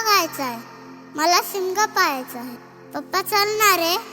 बघायचा आहे. मला शिमगा पाहायचा आहे. पप्पा चालणार आहे.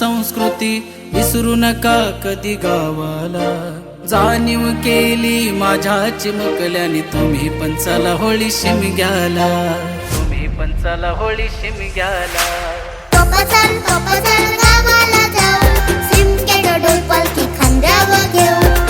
संस्कृती विसरू नका कधी गावाला. जाणीव केली माझ्या चिमुकल्याने तुम्ही पण चला होळी शिमग्याला तुम्ही पण चला होळी शिम घ्याला गावाला जाऊ. पालखी खांद्यावर घेऊ.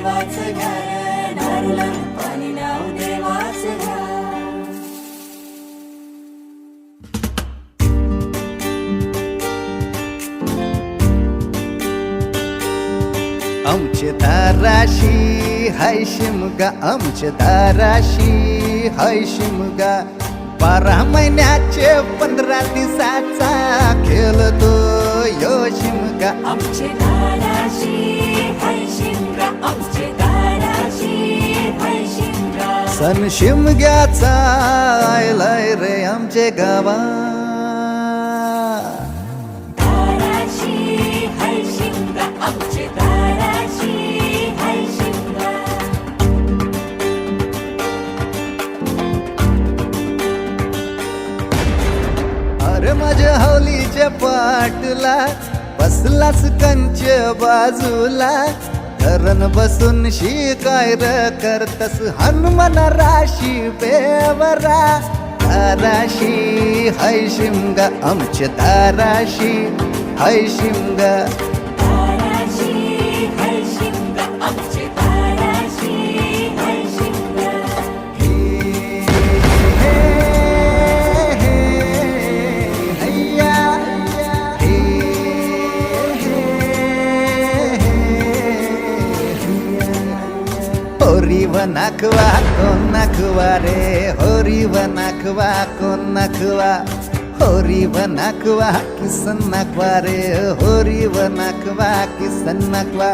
देवाच घर नारीला पाणी नाव देवाच घर. आमचे दाराशी हाय शिमगा आमचे दाराशी हाय शिमगा बारा महिन्याचे पंधरा दिवसाचा खेळतो यो शिमगा आमचे दाराशी हाय शिमगा आमचे दाराशी हाय शिमगा सण शिमग्याचा आयलाय रे आमचे गावा बाजूला बसलास कंच बाजूला. धरण बसून शिकाय र करतस हनुमान राशी बेवरा. दाराशी हय शिमगा आमच्या दाराशी हय शिमगा होरी नाखवा कोण नाखवा रे होरी व नाखवा कोण नाखवा होरी व नाखवा किसन नाखवा रे होरी व नाखवा किसन नाखवा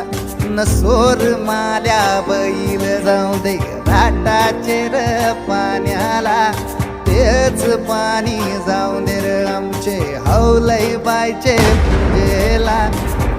न सोर माल्या बैल जाऊ दे राटाचे र पाण्याला तेच पाणी जाऊ दे र आमचे हौलई बायचे गेला